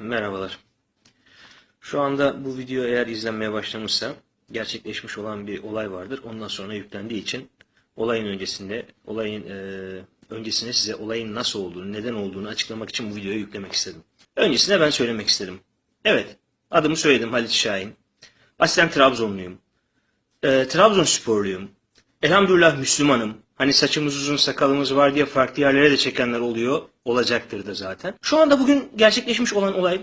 Merhabalar. Şu anda bu video eğer izlenmeye başlamışsa gerçekleşmiş olan bir olay vardır. Ondan sonra yüklendiği için olayın öncesinde, olayın e, öncesine size olayın nasıl olduğunu, neden olduğunu açıklamak için bu videoyu yüklemek istedim. Öncesinde ben söylemek istedim. Evet, adımı söyledim Halit Şahin. Aslen Trabzonluyum. E, Trabzonsporluyum. Elhamdülillah Müslümanım. Hani saçımız uzun sakalımız var diye farklı yerlere de çekenler oluyor. Olacaktır da zaten. Şu anda bugün gerçekleşmiş olan olay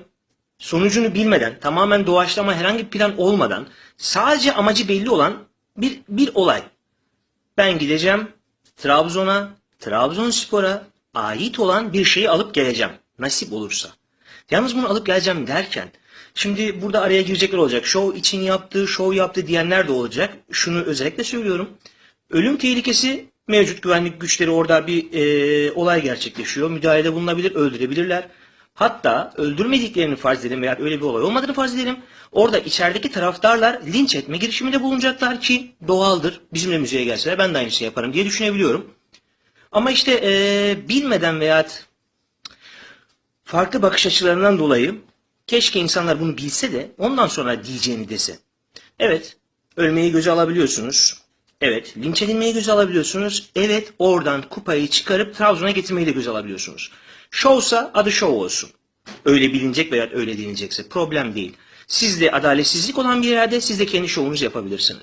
sonucunu bilmeden, tamamen doğaçlama herhangi bir plan olmadan sadece amacı belli olan bir, bir olay. Ben gideceğim Trabzon'a, Trabzonspor'a ait olan bir şeyi alıp geleceğim. Nasip olursa. Yalnız bunu alıp geleceğim derken şimdi burada araya girecekler olacak. Şov için yaptı, şov yaptı diyenler de olacak. Şunu özellikle söylüyorum. Ölüm tehlikesi mevcut güvenlik güçleri orada bir e, olay gerçekleşiyor. Müdahalede bulunabilir, öldürebilirler. Hatta öldürmediklerini farz edelim veya öyle bir olay olmadığını farz edelim. Orada içerideki taraftarlar linç etme girişiminde bulunacaklar ki doğaldır. Bizimle müzeye gelseler ben de aynısını yaparım diye düşünebiliyorum. Ama işte e, bilmeden veya farklı bakış açılarından dolayı keşke insanlar bunu bilse de ondan sonra diyeceğini dese. Evet, ölmeyi göze alabiliyorsunuz. Evet, linç edilmeyi göze alabiliyorsunuz. Evet, oradan kupayı çıkarıp Trabzon'a getirmeyi de göze alabiliyorsunuz. Şovsa adı şov olsun. Öyle bilinecek veya öyle denilecekse problem değil. Sizde adaletsizlik olan bir yerde siz de kendi şovunuzu yapabilirsiniz.